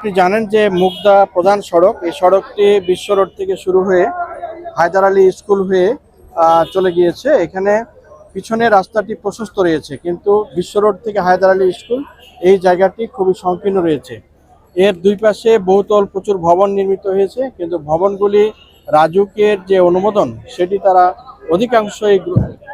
আপনি জানেন যে মুগদা প্রধান সড়ক, এই সড়কটি বিশ্ব রোড থেকে শুরু হয়ে হায়দার আলী স্কুল হয়ে চলে গিয়েছে। এখানে পিছনে রাস্তাটি প্রশস্ত রয়েছে, কিন্তু বিশ্ব রোড থেকে হায়দার আলী স্কুল এই জায়গাটি খুবই সংকীর্ণ রয়েছে। এর দুই পাশে বহুতল প্রচুর ভবন নির্মিত হয়েছে, কিন্তু ভবনগুলি রাজুকের যে অনুমোদন, সেটি তারা অধিকাংশই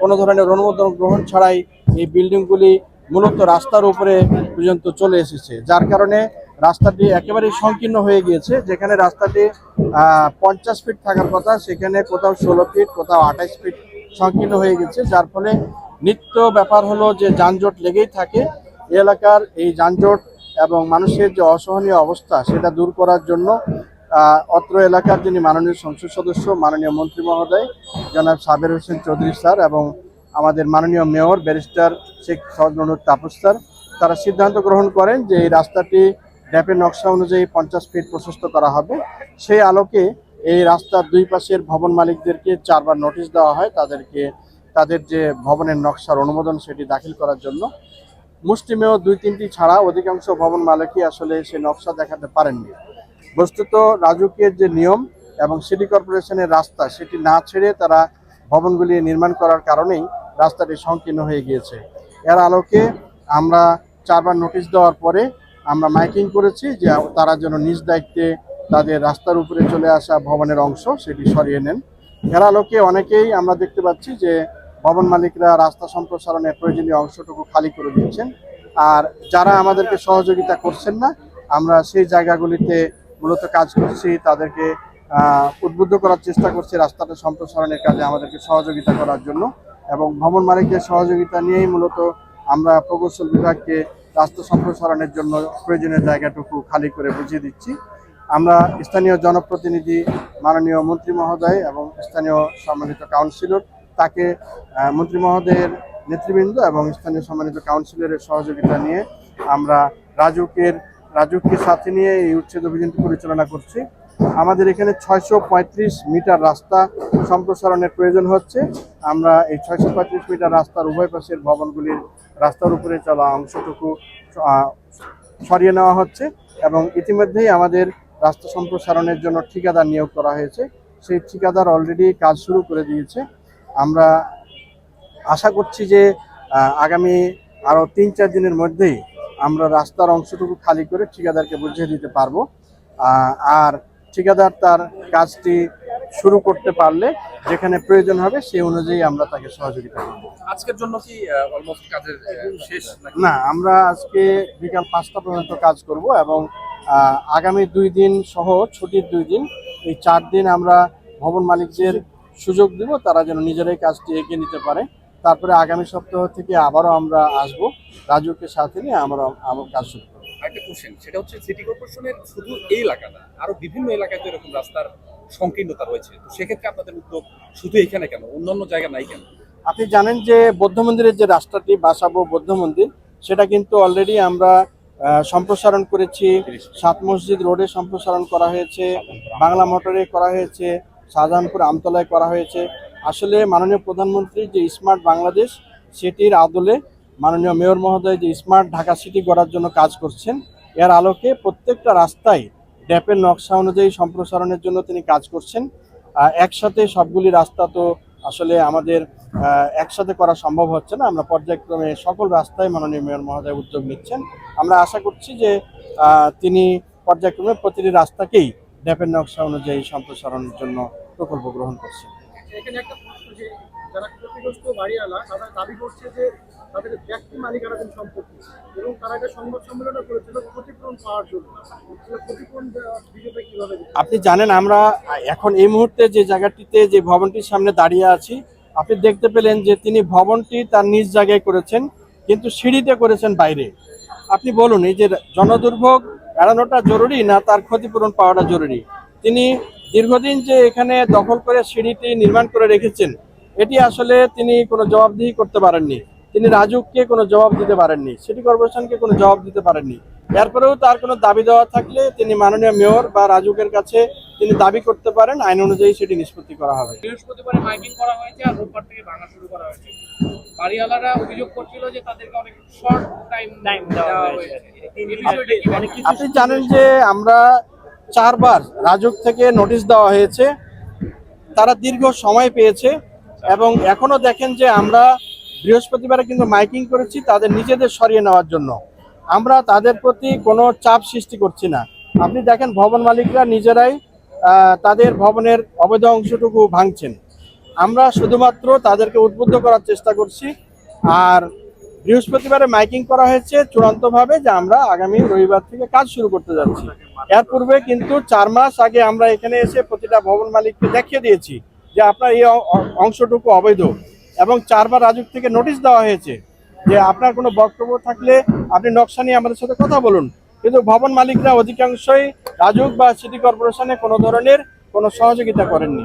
কোনো ধরনের অনুমোদন গ্রহণ ছাড়াই এই বিল্ডিংগুলি মূলত রাস্তার উপরে পর্যন্ত চলে এসেছে, যার কারণে রাস্তাটি একেবারেই সংকীর্ণ হয়ে গিয়েছে, যেখানে রাস্তাটি পঞ্চাশ ফিট থাকার কথা, সেখানে কোথাও ষোলো ফিট কোথাও আঠাশ ফিট সংকীর্ণ হয়ে গেছে যার ফলে নিত্য ব্যাপার হলো যে যানজট লেগেই থাকে। এলাকার এই যানজট এবং মানুষের যে অসহনীয় অবস্থা, সেটা দূর করার জন্য অত্র এলাকার যিনি মাননীয় সংসদ সদস্য, মাননীয় মন্ত্রী মহোদয়, জনাব সাবের হোসেন চৌধুরী স্যার এবং আমাদের মাননীয় mayor barrister Sheikh সজনুর Taposh sir, তারা সিদ্ধান্ত গ্রহণ করেন যে এই রাস্তাটি ড্যাপের নকশা অনুযায়ী পঞ্চাশ ফিট প্রশস্ত করা হবে। সেই আলোকে এই রাস্তার দুই পাশের ভবন মালিকদেরকে চারবার নোটিশ দেওয়া হয়। তাদেরকে, তাদের যে ভবনের নকশার অনুমোদন সেটি দাখিল করার জন্য। মুষ্টিমেয় দুই তিনটি ছাড়া অধিকাংশ ভবন মালিকই আসলে সে নকশা দেখাতে পারেননি। বস্তুত রাজুকের যে নিয়ম এবং সিটি কর্পোরেশনের রাস্তা, সেটি না ছেড়ে তারা ভবনগুলি নির্মাণ করার কারণেই রাস্তাটি সংকীর্ণ হয়ে গিয়েছে। এর আলোকে আমরা চারবার নোটিশ দেওয়ার পরে আমরা মাইকিং করেছি যে তারা যেন নিজ দায়িত্বে তাদের রাস্তার উপরে চলে আসা ভবনের অংশ সেটি সরিয়ে নেন। এর আলোকে অনেকেই আমরা দেখতে পাচ্ছি যে ভবন মালিকরা রাস্তা সম্প্রসারণের প্রয়োজনীয় অংশটুকু খালি করে দিচ্ছেন। আর যারা আমাদেরকে সহযোগিতা করছেন না, আমরা সেই জায়গাগুলিতে মূলত কাজ করছি, তাদেরকে উদ্বুদ্ধ করার চেষ্টা করছি রাস্তাটা সম্প্রসারণের কাজে আমাদেরকে সহযোগিতা করার জন্য। এবং ভবন মালিকদের সহযোগিতা নিয়েই মূলত আমরা প্রকৌশল বিভাগকে রাস্তা সম্প্রসারণের জন্য প্রয়োজনীয় জায়গাটুকু খালি করে বুঝিয়ে দিচ্ছি। আমরা স্থানীয় জনপ্রতিনিধি, মাননীয় মন্ত্রী মহোদয় এবং স্থানীয় সম্মানিত কাউন্সিলর, তাকে মন্ত্রী মহোদয়ের নেতৃবৃন্দ এবং স্থানীয় সম্মানিত কাউন্সিলরের সহযোগিতা নিয়ে আমরা রাজুকের, রাজুককে সাথে নিয়ে এই উচ্ছেদ অভিযানটি পরিচালনা করছি। আমাদের এখানে ছয়শো পঁয়ত্রিশ মিটার রাস্তা সম্প্রসারণের প্রয়োজন হচ্ছে। আমরা এই ছয়শো পঁয়ত্রিশ মিটার রাস্তার উভয় পাশের ভবনগুলির রাস্তার উপরে চলা অংশটুকু সরিয়ে নেওয়া হচ্ছে এবং ইতিমধ্যেই আমাদের রাস্তা সম্প্রসারণের জন্য ঠিকাদার নিয়োগ করা হয়েছে। সেই ঠিকাদার অলরেডি কাজ শুরু করে দিয়েছে। আমরা আশা করছি যে আগামী আরও তিন চার দিনের মধ্যেই আমরা রাস্তার অংশটুকু খালি করে ঠিকাদারকে বুঝিয়ে দিতে পারব। আর ঠিকাদার তার কাজটি শুরু করতে পারলে যেখানে প্রয়োজন হবে সেই অনুযায়ী আমরা তাকে সহযোগিতা করব। আজকের জন্য কি অলমোস্ট কাজের শেষ না আমরা আজকে বিকাল পাঁচটা পর্যন্ত কাজ করব এবং আগামী দুই দিন সহ ছুটির দুই দিন এই চার দিন আমরা ভবন মালিকদের সুযোগ দিব তারা যেন নিজেরাই কাজটি এগিয়ে নিতে পারে। তারপরে আগামী সপ্তাহ থেকে আবারও আমরা আসব। রাজুকে সাথে নিয়ে আমরা আমার কাজ শুরু করব। একটা কোশ্চেন সেটা হচ্ছে সিটি কর্পোরেশনের শুধু এই এলাকা না আরও বিভিন্ন এলাকায় তো এরকম রাস্তার সংকীর্ণতা রয়েছে। তো সেক্ষেত্রে আপনাদের উদ্যোগ শুধু এখানে কেন? অন্যান্য জায়গা নাই কেন? আপনি জানেন যে বৌদ্ধ মন্দিরের যে রাস্তাটি বাসাবো বৌদ্ধ মন্দির সেটা কিন্তু অলরেডি আমরা সম্প্রসারণ করেছি। সাত মসজিদ রোডে সম্প্রসারণ করা হয়েছে বাংলা মোটরে করা হয়েছে শাহজাহানপুর আমতলায় করা হয়েছে। আসলে মাননীয় প্রধানমন্ত্রী যে স্মার্ট বাংলাদেশ সেটির আদলে মাননীয় মেয়র মহোদয় যে স্মার্ট ঢাকা সিটি গড়ার জন্য কাজ করছেন, এর আলোকে প্রত্যেকটা রাস্তায় ড্যাপের নকশা অনুযায়ী সম্প্রসারণের জন্য তিনি কাজ করছেন। একসাথে সবগুলি রাস্তা তো আসলে আমাদের একসাথে করা সম্ভব হচ্ছে না। আমরা পর্যায়ক্রমে সকল রাস্তায় মাননীয় মেয়র মহোদয় উদ্যোগ নিচ্ছেন। আমরা আশা করছি যে তিনি পর্যায়ক্রমে প্রতিটি রাস্তাকেই ড্যাপের নকশা অনুযায়ী সম্প্রসারণের জন্য প্রকল্প গ্রহণ করছেন। তাদের ব্যক্তি মালিকানাধীন সম্পত্তি। এবং তারা একটা সংবাদ সম্মেলনও করেছিল ক্ষতিপূরণ পাওয়ার জন্য। আপনি জানেন আমরা এখন এই মুহূর্তে যে জায়গাটিতে যে ভবনটির সামনে দাঁড়িয়ে আছি, আপনি দেখতে পেলেন যে তিনি ভবনটি তার নিজ জায়গায় করেছেন, কিন্তু সিঁড়িতে করেছেন বাইরে। আপনি বলুন, এই যে জনদুর্ভোগ এড়ানোটা জরুরি না তার ক্ষতিপূরণ পাওয়াটা জরুরি? তিনি দীর্ঘদিন যে এখানে দখল করে সিঁড়িটি নির্মাণ করে রেখেছেন, এটি আসলে তিনি কোনো জবাবদিহি করতে পারেননি। তিনি রাজুককে কোনো জবাব দিতে পারেননি। সিটি কর্পোরেশনকে কোনো জবাব দিতে পারেননি। এরপরেও তার কোনো দাবি দেওয়া থাকলে তিনি মাননীয় মেয়র বা রাজুকের কাছে তিনি দাবি করতে পারেন। আইন অনুযায়ী সেটি নিষ্পত্তি করা হবে। বৃহস্পতিবারে মাইকিং করা হয়েছে আর রোববার থেকে ভাঙা শুরু করা হয়েছে। বাড়িওয়ালারা অভিযোগ করছিল যে তাদেরকে অনেক শর্ট টাইম টাইম দেওয়া হয়েছে। এই বিষয়টা কি আপনি জানেন যে আমরা চারবার রাজুক থেকে নোটিশ দেওয়া হয়েছে। তারা দীর্ঘ সময় পেয়েছে এবং এখনও দেখেন যে আমরা বৃহস্পতিবারে কিন্তু মাইকিং করেছি তাদের নিজেদের সরিয়ে নেওয়ার জন্য। আমরা তাদের প্রতি কোনো চাপ সৃষ্টি করছি না। আপনি দেখেন ভবন মালিকরা নিজেরাই তাদের ভবনের অবৈধ অংশটুকু ভাঙছেন। আমরা শুধুমাত্র তাদেরকে উদ্বুদ্ধ করার চেষ্টা করছি। আর বৃহস্পতিবারে মাইকিং করা হয়েছে চূড়ান্তভাবে যে আমরা আগামী রবিবার থেকে কাজ শুরু করতে যাচ্ছি। এর পূর্বে কিন্তু চার মাস আগে আমরা এখানে এসে প্রতিটা ভবন মালিককে দেখিয়ে দিয়েছি যে আপনার এই অংশটুকু অবৈধ। এবং চারবার রাজুক থেকে নোটিশ দেওয়া হয়েছে যে আপনার কোনো বক্তব্য থাকলে আপনি নকশা নিয়ে আমাদের সাথে কথা বলুন। কিন্তু ভবন মালিকরা অধিকাংশই রাজুক বা সিটি কর্পোরেশনে কোনো ধরনের কোনো সহযোগিতা করেননি।